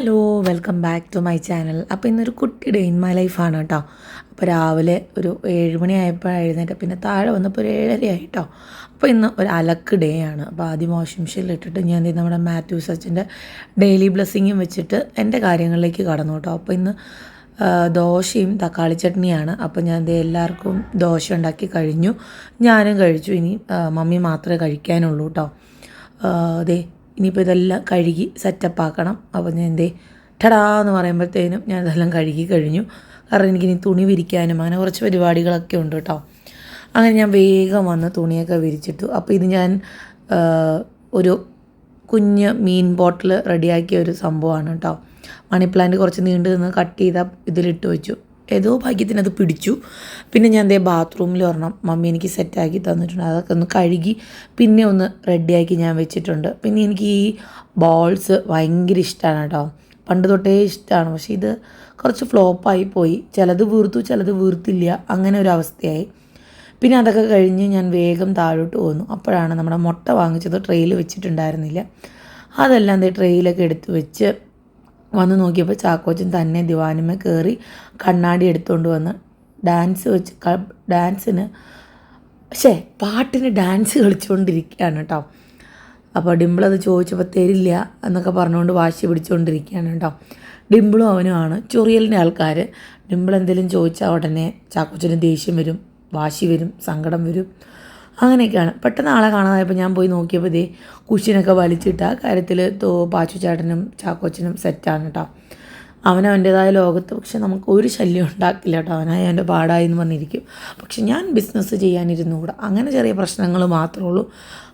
Hello welcome back to my channel. അപ്പോൾ ഇന്നൊരു കുട്ടി ഡേ ഇൻ മൈ ലൈഫാണ് കേട്ടോ. അപ്പോൾ രാവിലെ ഒരു ഏഴ് മണി ആയപ്പോൾ പിന്നെ താഴെ വന്നപ്പോൾ ഒരു ഏഴര കേട്ടോ അപ്പോൾ ഇന്ന് ഒരു അലക്ക് ഡേ ആണ്. അപ്പോൾ ആദ്യം വാഷിംഗ് ഇട്ടിട്ട് ഞാൻ നമ്മുടെ മാത്യു സച്ചിന്റെ ഡെയിലി ബ്ലെസ്സിങ്ങും വെച്ചിട്ട് എന്റെ കാര്യങ്ങളിലേക്ക് കടന്നു കേട്ടോ. അപ്പോൾ ഇന്ന് ദോശയും തക്കാളി ചട്നിയാണ്. അപ്പോൾ ഞാൻ എല്ലാവർക്കും ദോശ ഉണ്ടാക്കി കഴിഞ്ഞു. ഞാനും കഴിച്ചു. ഇനി മമ്മി മാത്രമേ കഴിക്കാനുള്ളൂ കേട്ടോ. അതെ ഇനിയിപ്പോൾ ഇതെല്ലാം കഴുകി സെറ്റപ്പ് ആക്കണം. അപ്പോൾ ഞാൻ എന്തേ ടടാ എന്ന് പറയുമ്പോഴത്തേനും ഞാൻ ഇതെല്ലാം കഴുകി കഴിഞ്ഞു. കാരണം എനിക്കിനി തുണി വിരിക്കാനും അങ്ങനെ കുറച്ച് പരിപാടികളൊക്കെ ഉണ്ട് കേട്ടോ. അങ്ങനെ ഞാൻ വേഗം വന്ന് തുണിയൊക്കെ വിരിച്ചിട്ടു. അപ്പോൾ ഇത് ഞാൻ ഒരു കുഞ്ഞ് മീൻ ബോട്ടിൽ റെഡിയാക്കിയ ഒരു സംഭവമാണ് കേട്ടോ. മണി പ്ലാന്റ് കുറച്ച് നീണ്ടു നിന്ന് കട്ട് ചെയ്ത ഇതിലിട്ട് വെച്ചു. ഏതോ ഭാഗ്യത്തിന് അത് പിടിച്ചു. പിന്നെ ഞാൻ ദേ ബാത്റൂമിൽ ഒരെണ്ണം മമ്മി എനിക്ക് സെറ്റാക്കി തന്നിട്ടുണ്ട്. അതൊക്കെ ഒന്ന് കഴുകി പിന്നെ ഒന്ന് റെഡിയാക്കി ഞാൻ വെച്ചിട്ടുണ്ട്. പിന്നെ എനിക്ക് ഈ ബോൾസ് ഭയങ്കര ഇഷ്ടമാണ് കേട്ടോ. പണ്ട് തൊട്ടേ ഇഷ്ടമാണ് പക്ഷേ ഇത് കുറച്ച് ഫ്ലോപ്പായി പോയി. ചിലത് വീർത്തു ചിലത് വീർത്തില്ല. അങ്ങനെ ഒരു അവസ്ഥയായി. പിന്നെ അതൊക്കെ കഴിഞ്ഞ് ഞാൻ വേഗം താഴോട്ട് പോന്നു. അപ്പോഴാണ് നമ്മുടെ മുട്ട വാങ്ങിച്ചത് ട്രെയിൽ വെച്ചിട്ടുണ്ടായിരുന്നില്ല. അതെല്ലാം ദേ ട്രെയിലൊക്കെ എടുത്ത് വെച്ച് വന്ന് നോക്കിയപ്പോൾ ചാക്കോച്ചൻ തന്നെ ദിവാനുമേ കയറി കണ്ണാടി എടുത്തുകൊണ്ട് വന്ന് ഡാൻസ് വെച്ച് ഡാൻസിന് പക്ഷേ പാട്ടിന് ഡാൻസ് കളിച്ചുകൊണ്ടിരിക്കുകയാണ് കേട്ടോ. അപ്പോൾ ഡിമ്പിൾ അത് ചോദിച്ചപ്പോൾ തരില്ല എന്നൊക്കെ പറഞ്ഞുകൊണ്ട് വാശി പിടിച്ചുകൊണ്ടിരിക്കുകയാണ് കേട്ടോ. ഡിമ്പിളും അവനുമാണ് ചൊറിയലിന്റെ ആൾക്കാർ ഡിമ്പിൾ എന്തെങ്കിലും ചോദിച്ചാൽ ഉടനെ ചാക്കോച്ചന് ദേഷ്യം വരും വാശി വരും സങ്കടം വരും. അങ്ങനെയൊക്കെയാണ്. പെട്ടെന്ന് ആളെ കാണാതായപ്പോൾ ഞാൻ പോയി നോക്കിയപ്പോൾ ഇതേ കുഷിനൊക്കെ വലിച്ചിട്ട് ആ കാര്യത്തിൽ തോ പാച്ചു ചേട്ടനും ചാക്കോച്ചനും സെറ്റാണ് കേട്ടോ അവനവന്റേതായ ലോകത്ത് പക്ഷെ നമുക്ക് ഒരു ശല്യം ഉണ്ടാക്കില്ല കേട്ടോ അവനായി അവന്റെ പാടായി എന്ന് പറഞ്ഞിരിക്കും. പക്ഷെ ഞാൻ ബിസിനസ് ചെയ്യാനിരുന്നു കൂടെ. അങ്ങനെ ചെറിയ പ്രശ്നങ്ങൾ മാത്രമേ ഉള്ളൂ.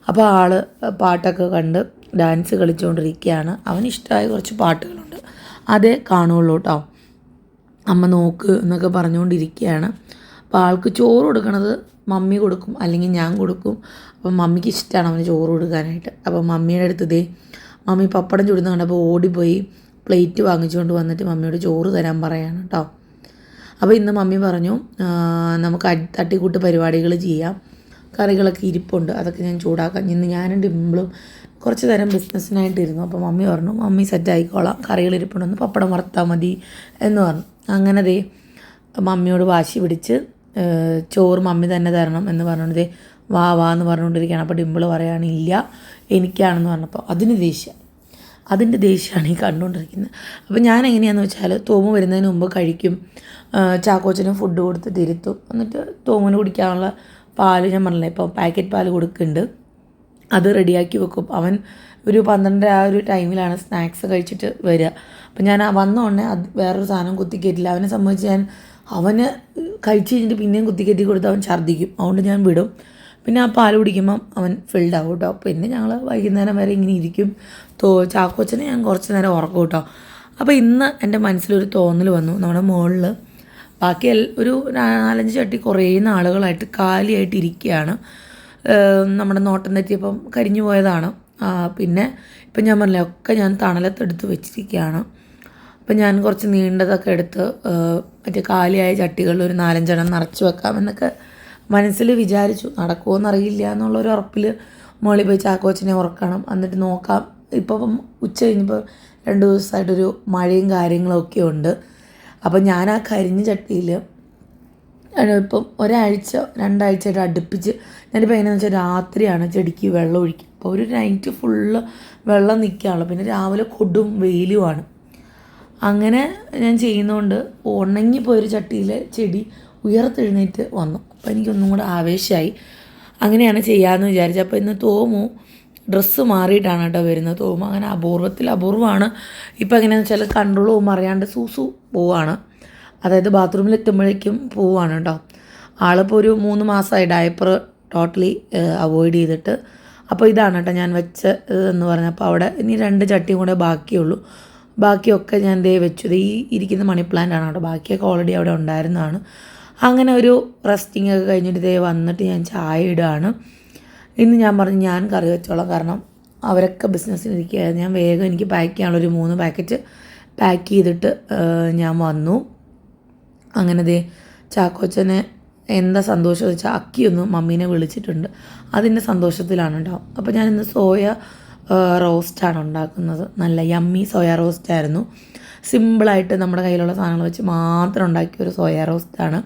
അപ്പോൾ ആൾ പാട്ടൊക്കെ കണ്ട് ഡാൻസ് കളിച്ചുകൊണ്ടിരിക്കുകയാണ് അവന് ഇഷ്ടമായ കുറച്ച് പാട്ടുകളുണ്ട്. അതേ കാണുള്ളൂ കേട്ടോ അമ്മ നോക്ക് എന്നൊക്കെ പറഞ്ഞുകൊണ്ടിരിക്കുകയാണ് അപ്പോൾ ആൾക്ക് ചോറ് കൊടുക്കണത് മമ്മി കൊടുക്കും അല്ലെങ്കിൽ ഞാൻ കൊടുക്കും. അപ്പം മമ്മിക്ക് ഇഷ്ടമാണ് അവന് ചോറ് കൊടുക്കാനായിട്ട്. അപ്പം മമ്മിയുടെ അടുത്ത് ഇതേ മമ്മി പപ്പടം ചുടുന്ന കണ്ടപ്പോൾ ഓടിപ്പോയി പ്ലേറ്റ് വാങ്ങിച്ചുകൊണ്ട് വന്നിട്ട് മമ്മിയോട് ചോറ് തരാൻ പറയാണ് കേട്ടോ അപ്പോൾ ഇന്ന് മമ്മി പറഞ്ഞു നമുക്ക് തട്ടിക്കൂട്ട് പരിപാടികൾ ചെയ്യാം. കറികളൊക്കെ ഇരിപ്പുണ്ട് അതൊക്കെ ഞാൻ ചൂടാക്കാം. ഇന്ന് ഞാനും ഡിമ്പിളും കുറച്ച് നേരം ബിസിനസ്സിനായിട്ടിരുന്നു അപ്പോൾ മമ്മി പറഞ്ഞു മമ്മി സെറ്റ് ആയിക്കോളാം കറികൾ ഇരിപ്പുണ്ടെന്ന് പപ്പടം വറുത്താൽ മതി എന്ന് പറഞ്ഞു. അങ്ങനെ ദേ മമ്മിയോട് വാശി പിടിച്ച് ചോറ് മമ്മി തന്നെ തരണം എന്ന് പറഞ്ഞുകൊണ്ട് ദേ വാ വാ എന്ന് പറഞ്ഞുകൊണ്ടിരിക്കുകയാണ് അപ്പോൾ ഡിമ്പിൾ പറയുകയാണ് ഇല്ല എനിക്കാണെന്ന് പറഞ്ഞപ്പോൾ അതിന് ദേഷ്യം. അതിന്റെ ദേഷ്യമാണ് ഈ കണ്ടുകൊണ്ടിരിക്കുന്നത്. അപ്പോൾ ഞാൻ എങ്ങനെയാണെന്ന് വെച്ചാൽ തോമു വരുന്നതിന് മുമ്പ് കഴിക്കും. ചാക്കോച്ചനും ഫുഡ് കൊടുത്ത് തിരുത്തും. എന്നിട്ട് തോമുന് കുടിക്കാനുള്ള പാൽ ഞാൻ പറഞ്ഞില്ലേ ഇപ്പോൾ പാക്കറ്റ് പാൽ കൊടുക്കുന്നുണ്ട്. അത് റെഡിയാക്കി വെക്കും. അവൻ ഒരു പന്ത്രണ്ടര ആ ഒരു ടൈമിലാണ് സ്നാക്സ് കഴിച്ചിട്ട് വരിക. അപ്പം ഞാൻ വന്ന ഉടനെ അത് വേറൊരു സാധനം കുത്തിക്കയറ്റില്ല അവനെ സംബന്ധിച്ച് ഞാൻ അവന് കഴിച്ച് കഴിഞ്ഞിട്ട് പിന്നെയും കുത്തിക്കയറ്റി കൊടുത്ത് അവൻ ഛർദ്ദിക്കും. അതുകൊണ്ട് ഞാൻ വിടും. പിന്നെ ആ പാൽ കുടിക്കുമ്പം അവൻ ഫിൽഡ് ആവും കേട്ടോ. പിന്നെ ഞങ്ങൾ വൈകുന്നേരം വരെ ഇങ്ങനെ ഇരിക്കും. തോ ചാക്കോച്ചനെ ഞാൻ കുറച്ച് നേരം ഉറക്കും കേട്ടോ. അപ്പോൾ ഇന്ന് എന്റെ മനസ്സിലൊരു തോന്നൽ വന്നു. നമ്മുടെ മുകളിൽ ബാക്കി ഒരു നാലഞ്ച് ചട്ടി കുറേ നാളുകളായിട്ട് കാലിയായിട്ട് ഇരിക്കുകയാണ്. നമ്മുടെ നോട്ടം തെറ്റിയപ്പം കരിഞ്ഞു പോയതാണ്. പിന്നെ ഇപ്പം ഞാൻ പറഞ്ഞില്ല ഒക്കെ ഞാൻ തണലത്തെടുത്ത് വെച്ചിരിക്കുകയാണ്. അപ്പം ഞാൻ കുറച്ച് നീണ്ടതൊക്കെ എടുത്ത് മറ്റേ കാലിയായ ചട്ടികളിൽ ഒരു നാലഞ്ചെണ്ണം നിറച്ച് വെക്കാമെന്നൊക്കെ മനസ്സിൽ വിചാരിച്ചു. നടക്കുമോയെന്നറിയില്ല എന്നുള്ളൊരു ഉറപ്പിൽ മുകളിൽ പോയി ചാക്കോച്ചനെ ഉറക്കണം. എന്നിട്ട് നോക്കാം. ഇപ്പം ഉച്ച കഴിഞ്ഞപ്പോൾ രണ്ട് ദിവസമായിട്ടൊരു മഴയും കാര്യങ്ങളൊക്കെ ഉണ്ട്. അപ്പം ഞാൻ ആ കരിഞ്ഞ ചട്ടിയിൽ ഇപ്പം ഒരാഴ്ച രണ്ടാഴ്ചയായിട്ട് അടുപ്പിച്ച് ഞാനിപ്പോൾ എങ്ങനെയാണെന്ന് വെച്ചാൽ രാത്രിയാണ് ചെടിക്ക് വെള്ളം ഒഴിക്കുക. അപ്പോൾ ഒരു നൈറ്റ് ഫുള്ള് വെള്ളം നിൽക്കുകയാണല്ലോ പിന്നെ രാവിലെ കൊടും വെയിലുമാണ്. അങ്ങനെ ഞാൻ ചെയ്യുന്നതുകൊണ്ട് ഉണങ്ങിപ്പോയൊരു ചട്ടിയിലെ ചെടി ഉയർത്തെഴുന്നേറ്റ് വന്നു. അപ്പോൾ എനിക്കൊന്നും കൂടെ ആവേശമായി അങ്ങനെയാണ് ചെയ്യാമെന്ന് വിചാരിച്ചത്. അപ്പോൾ ഇന്ന് തോമു ഡ്രസ്സ് മാറിയിട്ടാണ് കേട്ടോ വരുന്നത്. തോമു അങ്ങനെ അപൂർവത്തിൽ അപൂർവമാണ്. ഇപ്പോൾ എങ്ങനെയാണെന്ന് വെച്ചാൽ കൺട്രോൾ പോകുമ്പോൾ അറിയാണ്ട് സൂസു പോവാണ്. അതായത് ബാത്റൂമിൽ എത്തുമ്പോഴേക്കും പോവാണ് കേട്ടോ. ആളിപ്പോൾ ഒരു മൂന്ന് മാസമായി ഡയപ്പർ ടോട്ടലി അവോയ്ഡ് ചെയ്തിട്ട്. അപ്പോൾ ഇതാണ് കേട്ടോ ഞാൻ വെച്ച എന്ന് പറഞ്ഞപ്പോൾ അവിടെ ഇനി രണ്ട് ചട്ടിയും കൂടെ ബാക്കിയുള്ളൂ. ബാക്കിയൊക്കെ ഞാൻ ദേ വെച്ചു. ഈ ഇരിക്കുന്ന മണി പ്ലാന്റ് ആണ് കേട്ടോ ബാക്കിയൊക്കെ ഓൾറെഡി അവിടെ ഉണ്ടായിരുന്നതാണ്. അങ്ങനെ ഒരു റെസ്റ്റിംഗ് ഒക്കെ കഴിഞ്ഞിട്ട് ദേ വന്നിട്ട് ഞാൻ ചായ ഇടുകയാണ്. ഇന്ന് ഞാൻ പറഞ്ഞു ഞാൻ കറി വെച്ചോളാം. കാരണം അവരൊക്കെ ബിസിനസ്സിന് ഇരിക്കുകയായിരുന്നു ഞാൻ വേഗം എനിക്ക് പാക്ക് ചെയ്യാനുള്ള ഒരു മൂന്ന് പാക്കറ്റ് പാക്ക് ചെയ്തിട്ട് ഞാൻ വന്നു. അങ്ങനെ ദേ ചാക്കോച്ചനെ എന്താ സന്തോഷം വെച്ചാൽ അക്കിയൊന്ന് മമ്മീനെ വിളിച്ചിട്ടുണ്ട്. അതിന്റെ സന്തോഷത്തിലാണ് കേട്ടോ. അപ്പോൾ ഞാനിന്ന് സോയ റോസ്റ്റാണ് ഉണ്ടാക്കുന്നത്. നല്ല യമ്മി സോയ റോസ്റ്റ് ആയിരുന്നു. സിമ്പിളായിട്ട് നമ്മുടെ കയ്യിലുള്ള സാധനങ്ങൾ വെച്ച് മാത്രം ഉണ്ടാക്കിയ ഒരു സോയ റോസ്റ്റാണ്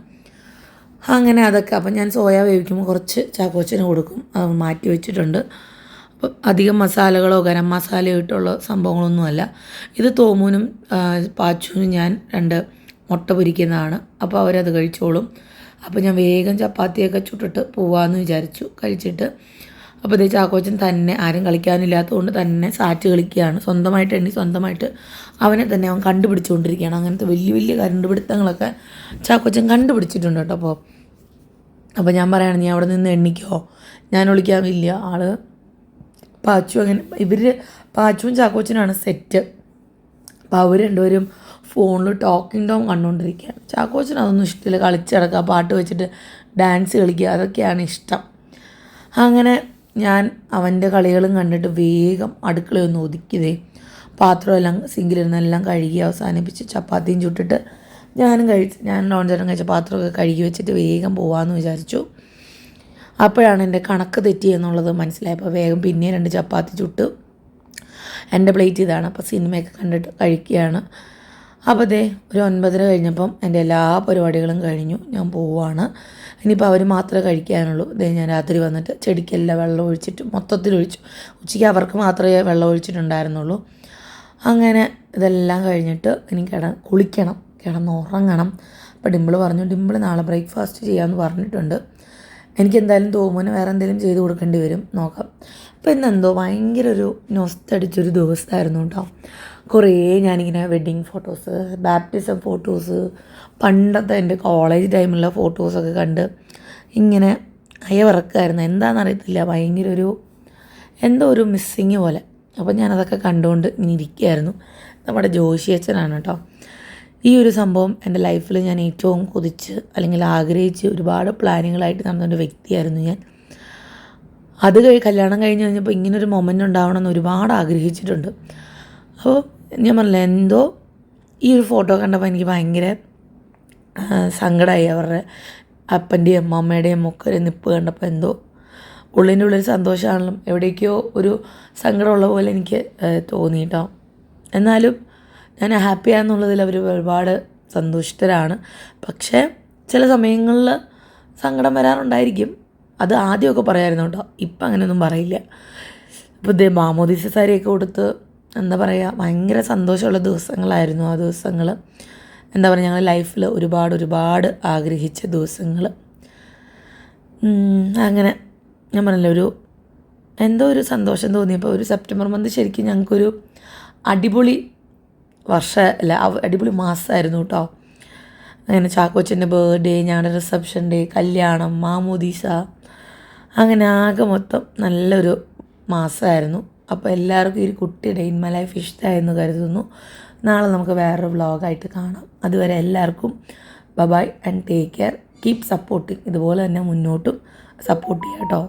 അങ്ങനെ അതൊക്കെ അപ്പം ഞാൻ സോയ വേവിക്കുമ്പോൾ കുറച്ച് ചാക്കോച്ചിന് കൊടുക്കും. അത് മാറ്റി വെച്ചിട്ടുണ്ട്. അപ്പം അധികം മസാലകളോ ഗരം മസാലയോ ഇട്ടുള്ള സംഭവങ്ങളൊന്നുമല്ല ഇത് തോമൂനും പാച്ചുവിനും ഞാൻ രണ്ട് മുട്ട പൊരിക്കുന്നതാണ്. അപ്പോൾ അവരത് കഴിച്ചോളും. അപ്പോൾ ഞാൻ വേഗം ചപ്പാത്തിയൊക്കെ ചുട്ടിട്ട് പോവാമെന്ന് വിചാരിച്ചു. കഴിച്ചിട്ട് അപ്പോൾ ഇതേ ചാക്കോച്ചൻ തന്നെ ആരും കളിക്കാനില്ലാത്തതുകൊണ്ട് തന്നെ സാറ്റ് കളിക്കുകയാണ്. സ്വന്തമായിട്ട് എണ്ണി സ്വന്തമായിട്ട് അവനെ തന്നെ അവൻ കണ്ടുപിടിച്ചുകൊണ്ടിരിക്കുകയാണ്. അങ്ങനത്തെ വലിയ വലിയ കണ്ടുപിടുത്തങ്ങളൊക്കെ ചാക്കോച്ചൻ കണ്ടുപിടിച്ചിട്ടുണ്ട് കേട്ടോ അപ്പോൾ അപ്പോൾ ഞാൻ പറയുകയാണ് നീ അവിടെ നിന്ന് എണ്ണിക്കോ. ഞാൻ വിളിക്കാമില്ല ആൾ പാച്ചു അങ്ങനെ ഇവർ പാച്ചുവും ചാക്കോച്ചനാണ് സെറ്റ് അപ്പോൾ അവർ രണ്ടുപേരും ഫോണിൽ ടോക്കിംഗ് ടോം കണ്ടുകൊണ്ടിരിക്കുകയാണ്. ചാക്കോച്ചൻ അതൊന്നും ഇഷ്ടമില്ല. കളിച്ചിടക്കുക പാട്ട് വെച്ചിട്ട് ഡാൻസ് കളിക്കുക അതൊക്കെയാണ് ഇഷ്ടം. അങ്ങനെ ഞാൻ അവന്റെ കളികളും കണ്ടിട്ട് വേഗം അടുക്കളയൊന്ന് ഒതുക്കിയതേ. പാത്രമെല്ലാം സിങ്കിലിരുന്നെല്ലാം കഴുകി അവസാനിപ്പിച്ച് ചപ്പാത്തിയും ചുട്ടിട്ട് ഞാനും കഴിച്ച് ഞാൻ ലോൺ ചേട്ടൻ കഴിച്ച പാത്രമൊക്കെ കഴുകി വെച്ചിട്ട് വേഗം പോകാമെന്ന് വിചാരിച്ചു. അപ്പോഴാണ് എന്റെ കണക്ക് തെറ്റി എന്നുള്ളത് മനസ്സിലായപ്പോൾ വേഗം പിന്നെ രണ്ട് ചപ്പാത്തി ചുട്ട്. എന്റെ പ്ലേറ്റ് ഇതാണ്. അപ്പോൾ സിനിമയൊക്കെ കണ്ടിട്ട് കഴിക്കുകയാണ്. അപ്പോൾ ദേ ഒരു ഒൻപതര കഴിഞ്ഞപ്പം എന്റെ എല്ലാ പരിപാടികളും കഴിഞ്ഞു. ഞാൻ പോവുകയാണ് ഇനിയിപ്പോൾ അവർ മാത്രമേ കഴിക്കാനുള്ളൂ. ഇതേ ഞാൻ രാത്രി വന്നിട്ട് ചെടിക്കെല്ലാം വെള്ളം ഒഴിച്ചിട്ട് മൊത്തത്തിൽ ഒഴിച്ചു. ഉച്ചയ്ക്ക് അവർക്ക് മാത്രമേ വെള്ളം ഒഴിച്ചിട്ടുണ്ടായിരുന്നുള്ളൂ. അങ്ങനെ ഇതെല്ലാം കഴിഞ്ഞിട്ട് ഇനി കിട കുളിക്കണം. കിടന്നുറങ്ങണം. അപ്പോൾ ഡിമ്പിൾ പറഞ്ഞു ഡിമ്പിൾ നാളെ ബ്രേക്ക്ഫാസ്റ്റ് ചെയ്യാമെന്ന് പറഞ്ഞിട്ടുണ്ട്. എനിക്ക് എന്തായാലും തോമുന് വേറെ എന്തെങ്കിലും ചെയ്ത് കൊടുക്കേണ്ടി വരും. നോക്കാം. അപ്പോൾ ഇന്നെന്തോ ഭയങ്കര ഒരു നൊസ്തടിച്ചൊരു ദിവസമായിരുന്നു കേട്ടോ. കുറേ ഞാനിങ്ങനെ വെഡ്ഡിങ് ഫോട്ടോസ് ബാപ്റ്റിസം ഫോട്ടോസ് പണ്ടത്തെ എന്റെ കോളേജ് ടൈമിലുള്ള ഫോട്ടോസൊക്കെ കണ്ട് ഇങ്ങനെ അയവിറക്കായിരുന്നു. എന്താണെന്നറിയത്തില്ല ഭയങ്കര ഒരു എന്തോ ഒരു മിസ്സിങ് പോലെ. അപ്പോൾ ഞാനതൊക്കെ കണ്ടുകൊണ്ട് ഇങ്ങനെ ഇരിക്കുകയായിരുന്നു. നമ്മുടെ ജോഷി അച്ഛനാണ് കേട്ടോ. ഈ ഒരു സംഭവം എന്റെ ലൈഫിൽ ഞാൻ ഏറ്റവും കൊതിച്ച് അല്ലെങ്കിൽ ആഗ്രഹിച്ച് ഒരുപാട് പ്ലാനിങ്ങളായിട്ട് നടന്നൊരു വ്യക്തിയായിരുന്നു ഞാൻ. അത് കല്യാണം കഴിഞ്ഞ് കഴിഞ്ഞപ്പോൾ ഇങ്ങനൊരു മൊമെന്റ് ഉണ്ടാവണമെന്ന് ഒരുപാട് ആഗ്രഹിച്ചിട്ടുണ്ട്. അപ്പോൾ ഞാൻ പറഞ്ഞില്ല എന്തോ? ഈ ഒരു ഫോട്ടോ കണ്ടപ്പോൾ എനിക്ക് ഭയങ്കര സങ്കടമായി അവരുടെ അപ്പന്റെയും അമ്മയുടെയും ഒക്കെ ഒരു നിപ്പ് കണ്ടപ്പോൾ എന്തോ. ഉള്ളിന്റെ ഉള്ളിൽ സന്തോഷമാണെങ്കിലും എവിടേക്കോ ഒരു സങ്കടമുള്ള പോലെ എനിക്ക് തോന്നിയിട്ടോ. എന്നാലും ഞാൻ ഹാപ്പിയാണെന്നുള്ളതിൽ അവർ ഒരുപാട് സന്തുഷ്ടരാണ്. പക്ഷേ ചില സമയങ്ങളിൽ സങ്കടം വരാറുണ്ടായിരിക്കും. അത് ആദ്യമൊക്കെ പറയായിരുന്നു കേട്ടോ ഇപ്പം അങ്ങനെയൊന്നും പറയില്ല. അപ്പോൾ ഇതേ മാമോദീസ സാരിയൊക്കെ കൊടുത്ത് എന്താ പറയുക ഭയങ്കര സന്തോഷമുള്ള ദിവസങ്ങളായിരുന്നു ആ ദിവസങ്ങൾ എന്താ പറയുക ഞങ്ങൾ ലൈഫിൽ ഒരുപാട് ഒരുപാട് ആഗ്രഹിച്ച ദിവസങ്ങൾ അങ്ങനെ ഞാൻ പറഞ്ഞില്ല ഒരു എന്തോ ഒരു സന്തോഷം തോന്നിയപ്പോൾ ഒരു സെപ്റ്റംബർ മന്ത് ശരിക്കും ഞങ്ങൾക്കൊരു അടിപൊളി വർഷ അല്ല അടിപൊളി മാസമായിരുന്നു കേട്ടോ അങ്ങനെ ചാക്കോച്ചന്റെ ബർത്ത്ഡേ ഞങ്ങളുടെ റിസപ്ഷൻ ഡേ കല്യാണം മാമോദീസ അങ്ങനെ ആകെ മൊത്തം നല്ലൊരു മാസമായിരുന്നു അപ്പോൾ എല്ലാവർക്കും ഈ കുട്ടിയുടെ ഇൻ മൈ ലൈഫ് ഇഷ്ടമായെന്ന് കരുതുന്നു. നാളെ നമുക്ക് വേറൊരു വ്ലോഗായിട്ട് കാണാം. അതുവരെ എല്ലാവർക്കും bye bye and take care keep supporting ഇതുപോലെ തന്നെ മുന്നോട്ടും സപ്പോർട്ട് ചെയ്യാം കേട്ടോ